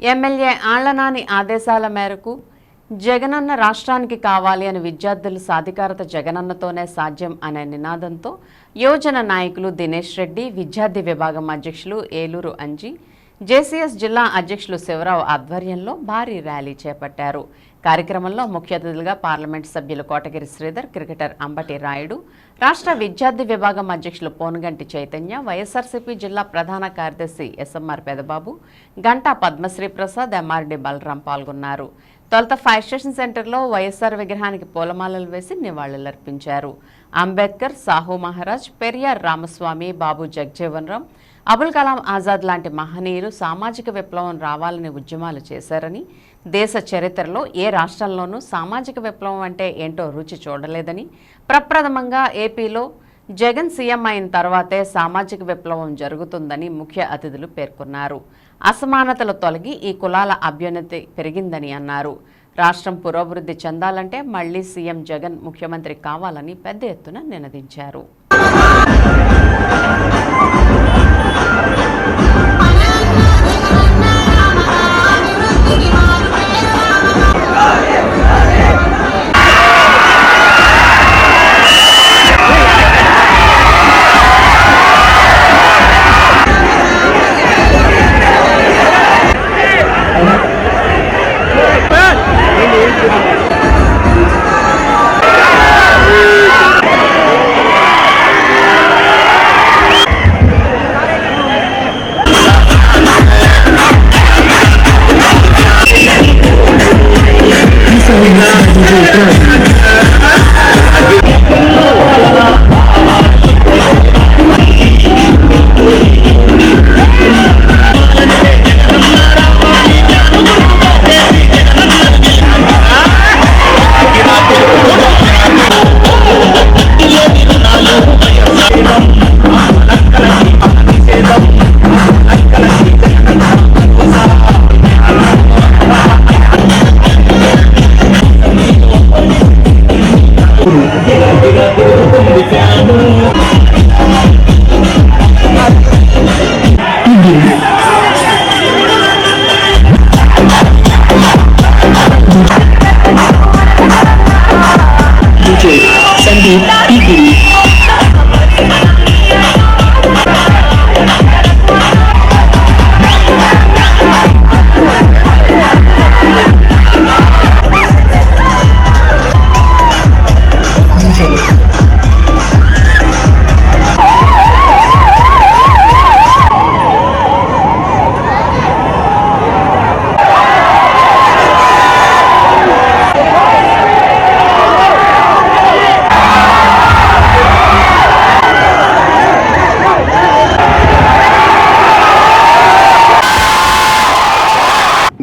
MLA Alla Nani ఆదేశాల మేరకు జగనన్న రాష్ట్రానికి కావాలి అని విద్యార్థులు సాధికారత జగనన్నతోనే సాధ్యం అనే నినాదంతో యువజన నాయకులు దినేష్ రెడ్డి విద్యార్థి విభాగం అధ్యక్షులు ఏలూరు అంజీ జేసీఎస్ జిల్లా అధ్యక్షులు శివరావు ఆధ్వర్యంలో భారీ ర్యాలీ చేపట్టారు. కార్యక్రమంలో ముఖ్య అతిథులుగా పార్లమెంట్ సభ్యులు కోటగిరి శ్రీధర్ క్రికెటర్ అంబటి రాయుడు రాష్ట్ర విద్యార్థి విభాగం అధ్యక్షులు పోనుగంటి చైతన్య వైఎస్ఆర్సీపీ జిల్లా ప్రధాన కార్యదర్శి ఎస్ఎంఆర్ పెదబాబు గంటా పద్మశ్రీ ప్రసాద్ ఎంఆర్డి బలరాం పాల్గొన్నారు. తొలుత ఫైర్ స్టేషన్ సెంటర్లో వైఎస్ఆర్ విగ్రహానికి పూలమాలలు వేసి నివాళులర్పించారు. అంబేద్కర్ సాహు మహారాజ్ పెరియార్ రామస్వామి బాబు జగ్జీవన్ రామ్ అబుల్ కలాం ఆజాద్ లాంటి మహనీయులు సామాజిక విప్లవం రావాలని ఉద్యమాలు చేశారని దేశ చరిత్రలో ఏ రాష్ట్రంలోనూ సామాజిక విప్లవం అంటే ఏంటో రుచి చూడలేదని ప్రప్రథమంగా ఏపీలో జగన్ సీఎం అయిన తర్వాతే సామాజిక విప్లవం జరుగుతుందని ముఖ్య అతిథులు పేర్కొన్నారు. అసమానతలు తొలగి ఈ కులాల అభ్యున్నతి పెరిగిందని అన్నారు. రాష్ట్రం పురోభివృద్ధి చెందాలంటే మళ్ళీ సీఎం జగన్ ముఖ్యమంత్రి కావాలని పెద్ద ఎత్తున నినదించారు.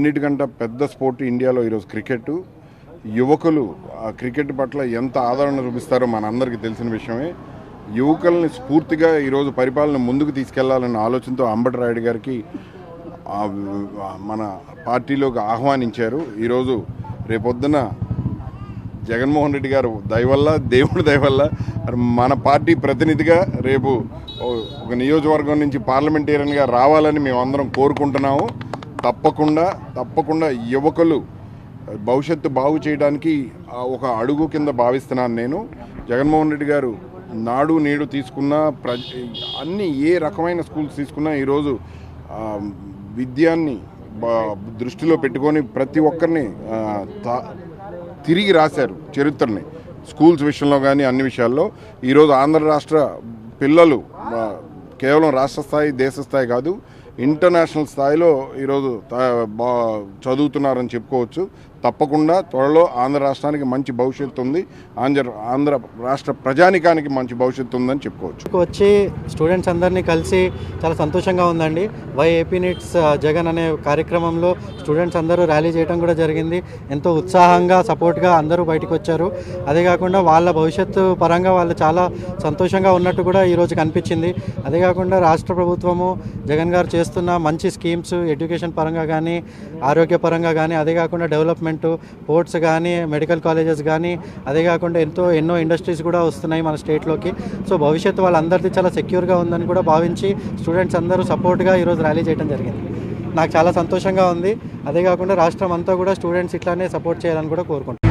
అన్నిటికంటే పెద్ద స్పోర్ట్ ఇండియాలో ఈరోజు క్రికెట్ యువకులు ఆ క్రికెట్ పట్ల ఎంత ఆదరణ చూపిస్తారో మనందరికీ తెలిసిన విషయమే. యువకుల్ని స్ఫూర్తిగా ఈరోజు పరిపాలన ముందుకు తీసుకెళ్ళాలన్న ఆలోచనతో అంబటి రాయుడు గారికి మన పార్టీలోకి ఆహ్వానించారు. ఈరోజు రేపొద్దున జగన్మోహన్ రెడ్డి గారు దయవల్ల దేవుడి దయవల్ల మన పార్టీ ప్రతినిధిగా రేపు ఒక నియోజకవర్గం నుంచి పార్లమెంటేరియన్గా రావాలని మేము అందరం కోరుకుంటున్నాము. తప్పకుండా తప్పకుండా యువకులు భవిష్యత్తు బాగు చేయడానికి ఒక అడుగు కింద భావిస్తున్నాను నేను. జగన్మోహన్ రెడ్డి గారు నాడు నేడు తీసుకున్న ప్ర అన్ని ఏ రకమైన స్కూల్స్ తీసుకున్నా ఈరోజు విద్యాన్ని బ- దృష్టిలో పెట్టుకొని ప్రతి ఒక్కరిని తా- తిరిగి రాశారు చరిత్రని. స్కూల్స్ విషయంలో కానీ అన్ని విషయాల్లో. ఈరోజు ఆంధ్ర రాష్ట్ర పిల్లలు కేవలం రాష్ట్ర స్థాయి దేశ స్థాయి కాదు ఇంటర్నేషనల్ స్థాయిలో ఈరోజు చదువుతున్నారని చెప్పుకోవచ్చు. తప్పకుండా త్వరలో ఆంధ్ర రాష్ట్రానికి మంచి భవిష్యత్తు ఉంది. ఆంధ్ర ఆంధ్ర రాష్ట్ర ప్రజానికానికి మంచి భవిష్యత్తు ఉందని చెప్పుకోవచ్చు. వచ్చి స్టూడెంట్స్ అందరినీ కలిసి చాలా సంతోషంగా ఉందండి. వై ఏపీ నిట్స్ జగన్ అనే కార్యక్రమంలో స్టూడెంట్స్ అందరూ ర్యాలీ చేయడం కూడా జరిగింది. ఎంతో ఉత్సాహంగా సపోర్ట్గా అందరూ బయటకు వచ్చారు. అదే కాకుండా వాళ్ళ భవిష్యత్తు పరంగా వాళ్ళు చాలా సంతోషంగా ఉన్నట్టు కూడా ఈరోజు కనిపించింది. అదే కాకుండా రాష్ట్ర ప్రభుత్వము జగన్ గారు చేస్తున్న మంచి స్కీమ్స్ ఎడ్యుకేషన్ పరంగా కానీ ఆరోగ్య పరంగా కానీ అదే కాకుండా డెవలప్మెంట్ పోర్ట్స్ కానీ మెడికల్ కాలేజెస్ కానీ అదే కాకుండా ఎంతో ఎన్నో ఇండస్ట్రీస్ కూడా వస్తున్నాయి మన స్టేట్లోకి. సో భవిష్యత్తు వాళ్ళందరిది చాలా సెక్యూర్గా ఉందని కూడా భావించి స్టూడెంట్స్ అందరూ సపోర్ట్గా ఈరోజు ర్యాలీ చేయడం జరిగింది. నాకు చాలా సంతోషంగా ఉంది. అదే కాకుండా రాష్ట్రం అంతా కూడా స్టూడెంట్స్ ఇట్లానే సపోర్ట్ చేయాలని కూడా కోరుకుంటున్నాను.